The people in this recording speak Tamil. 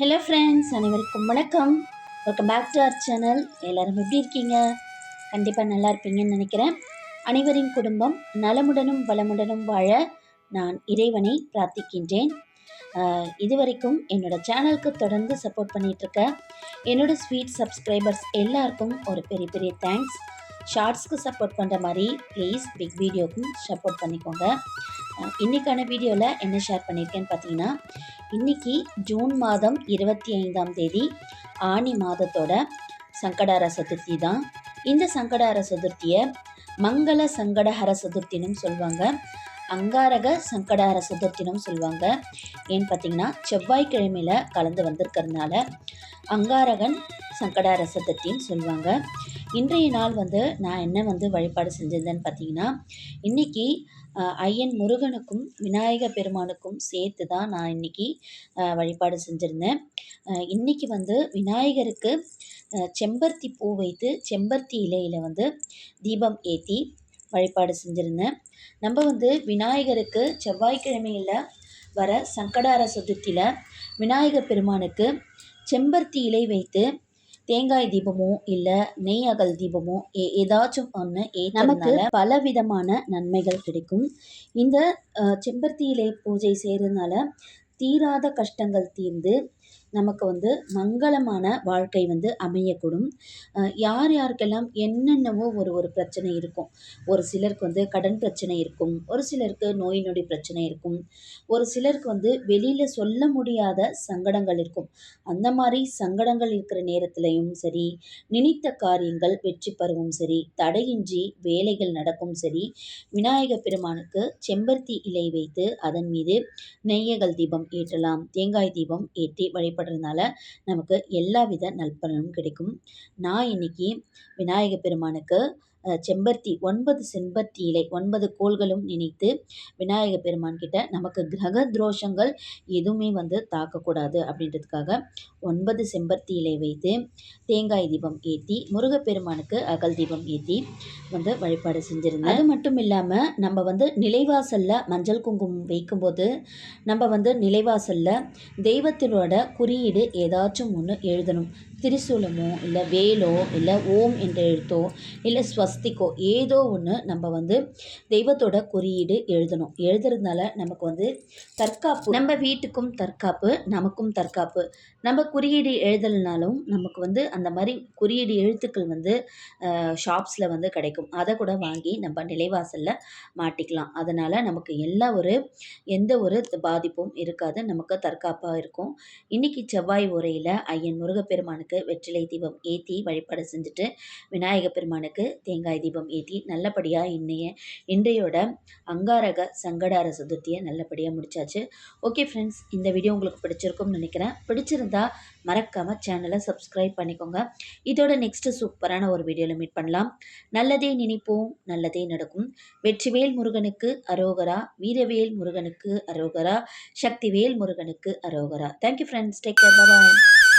ஹலோ ஃப்ரெண்ட்ஸ் அனைவருக்கும் வணக்கம். Welcome back to our channel எல்லோரும் எப்படி இருக்கீங்க? கண்டிப்பாக நல்லா இருப்பீங்கன்னு நினைக்கிறேன். அனைவரின் குடும்பம் நலமுடனும் வளமுடனும் வாழ நான் இறைவனை பிரார்த்திக்கின்றேன். இதுவரைக்கும் என்னோட சேனலுக்கு தொடர்ந்து சப்போர்ட் பண்ணிகிட்ருக்க என்னோட ஸ்வீட் சப்ஸ்கிரைபர்ஸ் எல்லாருக்கும் ஒரு பெரிய பெரிய தேங்க்ஸ் ஷார்ட்ஸ்க்கு சப்போர்ட் பண்ணுற மாதிரி ப்ளீஸ் பிக் வீடியோக்கும் சப்போர்ட் பண்ணிக்கோங்க. இன்றைக்கான இன்னைக்கான வீடியோவில் என்ன ஷேர் பண்ணியிருக்கேன்னு பார்த்தீங்கன்னா இன்னைக்கு ஜூன் மாதம் இருபத்தி ஐந்தாம் தேதி ஆனி மாதத்தோட சங்கடார சதுர்த்தி தான். இந்த சங்கடார சதுர்த்தியை மங்கள சங்கடஹர சதுர்த்தினும் சொல்லுவாங்க அங்காரக சங்கடார சதுர்த்தினும் சொல்லுவாங்க ஏன்னு பார்த்தீங்கன்னா செவ்வாய்க்கிழமையில் கலந்து வந்திருக்கிறதுனால அங்காரகன் சங்கடார சதுர்த்தின்னு சொல்லுவாங்க இன்றைய நாள் வந்து நான் என்ன வந்து வழிபாடு செஞ்சிருந்தேன்னு பார்த்தீங்கன்னா இன்னைக்கு ஐயன் முருகனுக்கும் விநாயக பெருமானுக்கும் சேர்த்து தான் நான் இன்னைக்கு வழிபாடு செஞ்சுருந்தேன். இன்றைக்கி இன்னைக்கு வந்து விநாயகருக்கு செம்பருத்தி பூ வைத்து செம்பருத்தி இலையில் வந்து தீபம் ஏற்றி வழிபாடு செஞ்சுருந்தேன். நம்ம வந்து விநாயகருக்கு செவ்வாய்க்கிழமையில் வர சங்கடார சதுர்த்தியில் விநாயகர் பெருமானுக்கு செம்பருத்தி இலை வைத்து தேங்காய் தீபமோ இல்லை நெய் அகல் தீபமோ ஏ ஏதாச்சும் ஒன்று நமக்கு பல விதமான நன்மைகள் கிடைக்கும். இந்த செம்பருத்தி இலை பூஜை செய்கிறதுனால தீராத கஷ்டங்கள் தீர்ந்து நமக்கு வந்து மங்களமான வாழ்க்கை வந்து அமையக்கூடும். யார் யாருக்கெல்லாம் என்னென்னவோ ஒரு ஒரு பிரச்சனை இருக்கும். ஒரு சிலருக்கு வந்து கடன் பிரச்சனை இருக்கும். ஒரு சிலருக்கு நோய் நொடி பிரச்சனை இருக்கும். ஒரு சிலருக்கு வந்து வெளியில் சொல்ல முடியாத சங்கடங்கள் இருக்கும். அந்த மாதிரி சங்கடங்கள் இருக்கிற நேரத்திலையும் சரி நினைத்த காரியங்கள் வெற்றி பெறவும் சரி தடையின்றி வேலைகள் நடக்கும் சரி விநாயகர் பெருமானுக்கு செம்பருத்தி இலை வைத்து அதன் மீது நெய்யகல் தீபம் ஏற்றலாம். தேங்காய் தீபம் ஏற்றி வழிபடுறதுனால நமக்கு எல்லா வித நல்பலனும் கிடைக்கும். நான் இன்னைக்கு விநாயகர் பெருமானுக்கு செம்பருத்தி ஒன்பது செம்பருத்தி இலை ஒன்பது கோள்களும் நினைத்து விநாயக பெருமான் கிட்ட நமக்கு கிரக துரோஷங்கள் எதுவுமே வந்து தாக்கக்கூடாது அப்படின்றதுக்காக ஒன்பது செம்பருத்தி இலை வைத்து தேங்காய் தீபம் ஏற்றி முருகப்பெருமானுக்கு அகல் தீபம் ஏற்றி வந்து வழிபாடு செஞ்சுருந்தேன். அது மட்டும் இல்லாமல் நம்ம வந்து நிலைவாசலில் மஞ்சள் குங்குமம் வைக்கும்போது நம்ம வந்து நிலைவாசலில் தெய்வத்தினோட குறியீடு ஏதாச்சும் ஒன்று எழுதணும். திரிசூலமோ இல்லை வேலோ இல்லை ஓம் என்ற எழுத்தோ இல்லை ஸ்வஸ்திக்கோ ஏதோ ஒன்று நம்ம வந்து தெய்வத்தோட குறியீடு எழுதணும். எழுதுறதுனால நமக்கு வந்து தற்காப்பு நம்ம வீட்டுக்கும் தற்காப்பு நமக்கும் தற்காப்பு. நம்ம குறியீடு எழுதலைனாலும் நமக்கு வந்து அந்த மாதிரி குறியீடு எழுத்துக்கள் வந்து ஷாப்ஸில் வந்து கிடைக்கும். அதை கூட வாங்கி நம்ம நிலைவாசலில் மாட்டிக்கலாம். அதனால் நமக்கு எல்லா ஒரு எந்த ஒரு பாதிப்பும் இருக்காது. நமக்கு தற்காப்பாக இருக்கும். இன்றைக்கி செவ்வாய் உரையில் ஐயன் முருகப்பெருமானுக்கு வெற்றிலை தீபம் ஏற்றி வழிபாடு செஞ்சுட்டு விநாயக பெருமானுக்கு தேங்காய் தீபம் ஏற்றி நல்லபடியாக இன்னைய இன்றையோட அங்காரக சங்கடார சதுர்த்தியை நல்லபடியாக முடிச்சாச்சு. ஓகே ஃப்ரெண்ட்ஸ் இந்த வீடியோ உங்களுக்கு பிடிச்சிருக்கும்னு நினைக்கிறேன். பிடிச்சிருந்தா மறக்காமல் சேனலை சப்ஸ்கிரைப் பண்ணிக்கோங்க. இதோட நெக்ஸ்ட்டு சூப்பரான ஒரு வீடியோவில் மீட் பண்ணலாம். நல்லதே நினைப்போம் நல்லதே நடக்கும். வெற்றிவேல் முருகனுக்கு அரோகரா வீரவேல் முருகனுக்கு அரோகரா சக்திவேல் முருகனுக்கு அரோகரா. Thank you friends take care bye